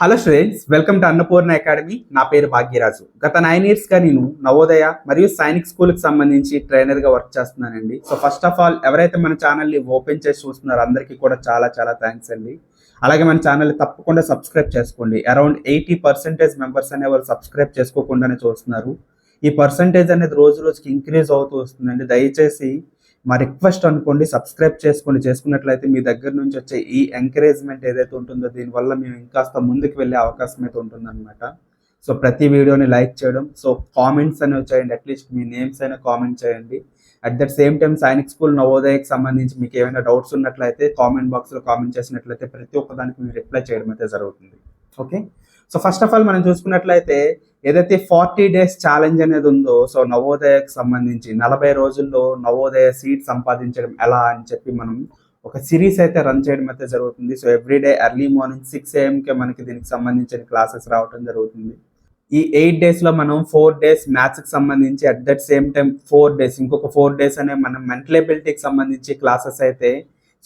Hello students welcome to Annapurna academy నా పేరు భాగ్యరాజు. గత నైన్ ఇయర్స్గా నేను నవోదయ మరియు సైనిక్ స్కూల్కి సంబంధించి ట్రైనర్గా వర్క్ చేస్తున్నానండి. సో ఫస్ట్ ఆఫ్ ఆల్ ఎవరైతే మన ఛానల్ని ఓపెన్ చేసి చూస్తున్నారో అందరికీ కూడా చాలా చాలా థ్యాంక్స్ అండి. అలాగే మన ఛానల్ తప్పకుండా సబ్స్క్రైబ్ చేసుకోండి. అరౌండ్ ఎయిటీ పర్సెంటేజ్ మెంబర్స్ అనే వాళ్ళు సబ్స్క్రైబ్ చేసుకోకుండానే చూస్తున్నారు. ఈ పర్సంటేజ్ అనేది రోజు రోజుకి ఇంక్రీజ్ అవుతూ వస్తుందండి. దయచేసి మా రిక్వెస్ట్ అనుకోండి సబ్స్క్రైబ్ చేసుకోండి చేసుకున్నట్లయితే మీ దగ్గర నుంచి వచ్చే ఈ ఎంకరేజ్మెంట్ ఏదైతే ఉంటుందో దీనివల్ల మేము ఇంకాస్త ముందుకు వెళ్ళే అవకాశం అయితే ఉంటుందన్నమాట. సో ప్రతి వీడియోని లైక్ చేయడం సో కామెంట్స్ అనేవి చేయండి అట్లీస్ట్ మీ నేమ్స్ అయినా కామెంట్ చేయండి. At that same time Sainik school నవోదయకి సంబంధించి మీకు ఏమైనా డౌట్స్ ఉన్నట్లయితే కామెంట్ బాక్స్లో కామెంట్ చేసినట్లయితే ప్రతి ఒక్కదానికి మీరు రిప్లై చేయడం అయితే జరుగుతుంది. Okay so first of all మనం చూసుకున్నట్లయితే ఏదైతే ఫార్టీ డేస్ ఛాలెంజ్ అనేది ఉందో సో నవోదయకు సంబంధించి నలభై రోజుల్లో నవోదయ సీట్ సంపాదించడం ఎలా అని చెప్పి మనం ఒక సిరీస్ అయితే రన్ చేయడం అయితే జరుగుతుంది. So everyday early morning six ఏఎంకే మనకి దీనికి సంబంధించిన క్లాసెస్ రావడం జరుగుతుంది. ఈ ఎయిట్ డేస్లో మనం ఫోర్ డేస్ మ్యాథ్స్కి సంబంధించి at that same time four days ఇంకొక ఫోర్ డేస్ అనే మనం మెంటల్ ఎబిలిటీకి సంబంధించి క్లాసెస్ అయితే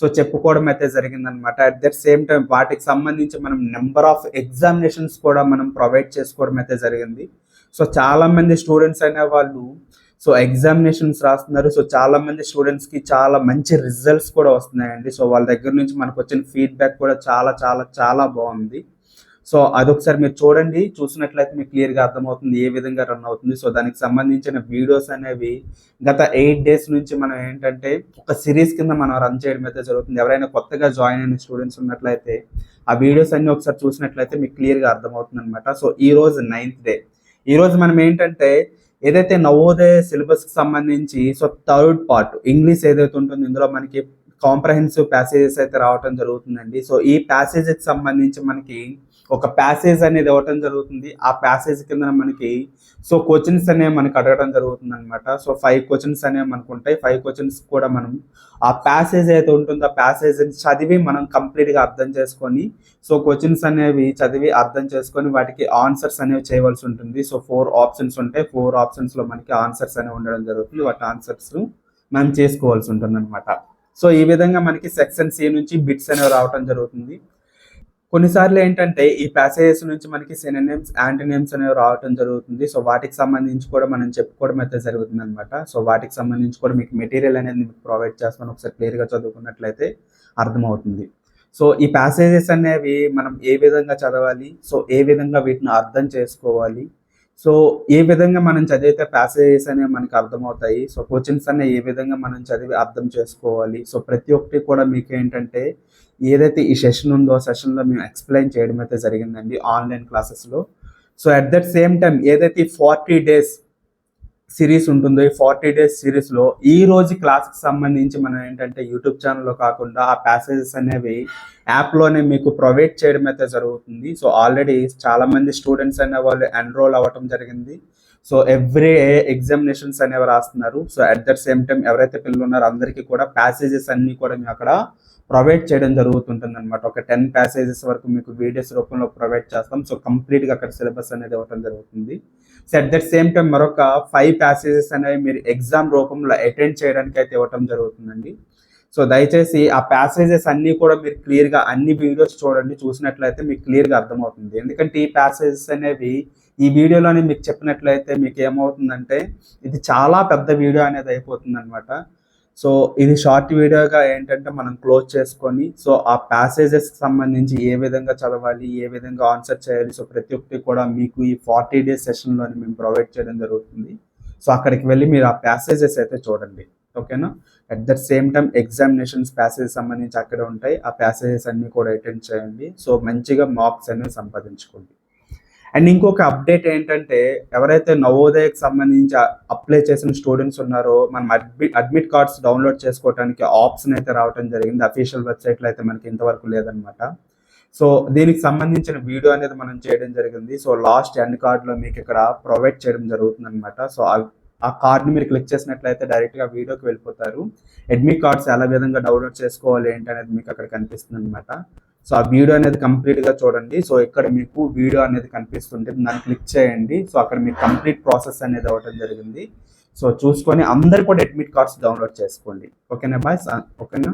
సో చెప్పుకోవడం అయితే జరిగిందనమాట అట్ దట్ సేమ్ టైం వాటికి సంబంధించి మనం నెంబర్ ఆఫ్ ఎగ్జామినేషన్స్ కూడా మనం ప్రొవైడ్ చేసుకోవడం అయితే జరిగింది. సో చాలామంది స్టూడెంట్స్ అనే వాళ్ళు సో ఎగ్జామినేషన్స్ రాస్తున్నారు. సో చాలా మంది స్టూడెంట్స్కి చాలా మంచి రిజల్ట్స్ కూడా వస్తున్నాయండి. సో వాళ్ళ దగ్గర నుంచి మనకు వచ్చిన ఫీడ్బ్యాక్ కూడా చాలా చాలా చాలా బాగుంది. సో అదొకసారి మీరు చూడండి చూసినట్లయితే మీకు క్లియర్గా అర్థమవుతుంది ఏ విధంగా రన్ అవుతుంది. సో దానికి సంబంధించిన వీడియోస్ అనేవి గత ఎయిట్ డేస్ నుంచి మనం ఏంటంటే ఒక సిరీస్ కింద మనం రన్ చేయడం అయితే జరుగుతుంది. ఎవరైనా కొత్తగా జాయిన్ అయిన స్టూడెంట్స్ ఉన్నట్లయితే ఆ వీడియోస్ అన్ని ఒకసారి చూసినట్లయితే మీకు క్లియర్గా అర్థమవుతుంది అనమాట సో ఈ రోజు నైన్త్ డే. ఈ రోజు మనం ఏంటంటే ఏదైతే నవోదయ సిలబస్కి సంబంధించి సో థర్డ్ పార్ట్ ఇంగ్లీష్ ఏదైతే ఉంటుందో ఇందులో మనకి కాంప్రహెన్సివ్ ప్యాసేజెస్ అయితే రావటం జరుగుతుందండి. సో ఈ ప్యాసేజ్కి సంబంధించి మనకి ఒక ప్యాసేజ్ అనేది ఇవ్వటం జరుగుతుంది. ఆ ప్యాసేజ్ కింద మనకి సో క్వశ్చన్స్ అనేవి మనకి అడగడం జరుగుతుంది అనమాట సో ఫైవ్ క్వశ్చన్స్ అనేవి మనకు ఉంటాయి. ఫైవ్ క్వశ్చన్స్ కూడా మనం ఆ ప్యాసేజ్ అయితే ఉంటుందో ఆ ప్యాసేజ్ చదివి మనం కంప్లీట్గా అర్థం చేసుకొని సో క్వశ్చన్స్ అనేవి చదివి అర్థం చేసుకొని వాటికి ఆన్సర్స్ అనేవి చేయవలసి ఉంటుంది. సో ఫోర్ ఆప్షన్స్ ఉంటాయి. ఫోర్ ఆప్షన్స్లో మనకి ఆన్సర్స్ అనేవి ఉండడం జరుగుతుంది. వాటి ఆన్సర్స్ మనం చేసుకోవాల్సి ఉంటుంది అనమాట సో ఈ విధంగా మనకి సెక్షన్ సి నుంచి బిట్స్ అనేవి రావటం జరుగుతుంది. కొన్నిసార్లు ఏంటంటే ఈ ప్యాసేజెస్ నుంచి మనకి సెననేమ్స్ యాంటీనేమ్స్ అనేవి రావటం జరుగుతుంది. సో వాటికి సంబంధించి కూడా మనం చెప్పుకోవడం అయితే జరుగుతుంది అనమాట సో వాటికి సంబంధించి కూడా మీకు మెటీరియల్ అనేది మీకు ప్రొవైడ్ చేస్తాను. ఒకసారి క్లియర్గా చదువుకున్నట్లయితే అర్థమవుతుంది. సో ఈ ప్యాసేజెస్ అనేవి మనం ఏ విధంగా చదవాలి? సో ఏ విధంగా వీటిని అర్థం చేసుకోవాలి? సో ఏ విధంగా మనం చదివితే ప్యాసేజెస్ అనేవి మనకి అర్థమవుతాయి. సో క్వశ్చన్స్ అనేవి ఏ విధంగా మనం చదివి అర్థం చేసుకోవాలి. సో ప్రతి ఒక్కటి కూడా మీకు ఏంటంటే ఏదైతే ఈ సెషన్ ఉందో ఆ సెషన్లో మేము ఎక్స్ప్లెయిన్ చేయడం అయితే జరిగిందండి ఆన్లైన్ క్లాసెస్లో. So at that same time ఏదైతే ఫార్టీ డేస్ సిరీస్ ఉంటుందో ఈ ఫార్టీ డేస్ సిరీస్లో. ఈ రోజు క్లాస్కి సంబంధించి మనం ఏంటంటే యూట్యూబ్ ఛానల్లో కాకుండా ఆ ప్యాసేజెస్ అనేవి యాప్లోనే మీకు ప్రొవైడ్ చేయడం అయితే జరుగుతుంది. సో ఆల్రెడీ చాలా మంది స్టూడెంట్స్ అనే వాళ్ళు ఎన్రోల్ అవ్వటం జరిగింది. సో ఎవ్రీ ఎగ్జామినేషన్స్ అనేవి రాస్తున్నారు. So at that same time ఎవరైతే పిల్లలు ఉన్నారో అందరికీ కూడా ప్యాసేజెస్ అన్నీ కూడా మేము అక్కడ ప్రొవైడ్ చేయడం జరుగుతుంటుంది అనమాట ఒక టెన్ ప్యాసేజెస్ వరకు మీకు వీడియోస్ రూపంలో ప్రొవైడ్ చేస్తాం. సో కంప్లీట్గా అక్కడ సిలబస్ అనేది ఇవ్వడం జరుగుతుంది. So at that same time మరొక ఫైవ్ ప్యాసేజెస్ అనేవి మీరు ఎగ్జామ్ రూపంలో అటెండ్ చేయడానికి అయితే ఇవ్వటం జరుగుతుందండి. సో దయచేసి ఆ ప్యాసేజెస్ అన్నీ కూడా మీరు క్లియర్గా అన్ని వీడియోస్ చూడండి. చూసినట్లయితే మీకు క్లియర్గా అర్థమవుతుంది. ఎందుకంటే ఈ ప్యాసేజెస్ అనేవి ఈ వీడియోలోనే మీకు చెప్పినట్లయితే మీకు ఏమవుతుందంటే ఇది చాలా పెద్ద వీడియో అనేది అయిపోతుంది అనమాట సో ఇది షార్ట్ వీడియోగా ఏంటంటే మనం క్లోజ్ చేసుకొని సో ఆ ప్యాసేజెస్ సంబంధించి ఏ విధంగా చదవాలి ఏ విధంగా ఆన్సర్ చేయాలి సో ప్రతి ఒక్కటి కూడా మీకు ఈ ఫార్టీ డేస్ సెషన్లోని మేము ప్రొవైడ్ చేయడం జరుగుతుంది. సో అక్కడికి వెళ్ళి మీరు ఆ ప్యాసేజెస్ అయితే చూడండి. ఓకేనా at that same time examinations passage సంబంధించి అక్కడ ఉంటాయి. ఆ ప్యాసేజెస్ అన్ని కూడా అటెండ్ చేయండి. సో మంచిగా మార్క్స్ అనేవి సంపాదించుకోండి. అండ్ ఇంకొక అప్డేట్ ఏంటంటే ఎవరైతే నవోదయకు సంబంధించి అప్లై చేసిన స్టూడెంట్స్ ఉన్నారో మనం అడ్మిట్ అడ్మిట్ కార్డ్స్ డౌన్లోడ్ చేసుకోవడానికి ఆప్షన్ అయితే రావడం జరిగింది. అఫీషియల్ వెబ్సైట్లో అయితే మనకి ఇంతవరకు లేదనమాట సో దీనికి సంబంధించిన వీడియో అనేది మనం చేయడం జరిగింది. సో లాస్ట్ ఎండ్ కార్డ్లో మీకు ఇక్కడ ప్రొవైడ్ చేయడం జరుగుతుంది అనమాట సో ఆ కార్డ్ని మీరు క్లిక్ చేసినట్లయితే డైరెక్ట్గా వీడియోకి వెళ్ళిపోతారు. అడ్మిట్ కార్డ్స్ ఎలా విధంగా డౌన్లోడ్ చేసుకోవాలి ఏంటి అనేది మీకు అక్కడ కనిపిస్తుంది అనమాట సో ఆ వీడియో అనేది కంప్లీట్గా చూడండి. సో ఇక్కడ మీకు వీడియో అనేది కనిపిస్తుంటుంది దాన్ని క్లిక్ చేయండి. సో అక్కడ మీకు కంప్లీట్ ప్రాసెస్ అనేది అవ్వడం జరిగింది. సో చూసుకొని అందరు కూడా అడ్మిట్ కార్డ్స్ డౌన్లోడ్ చేసుకోండి. ఓకేనా బాయ్ ఓకేనా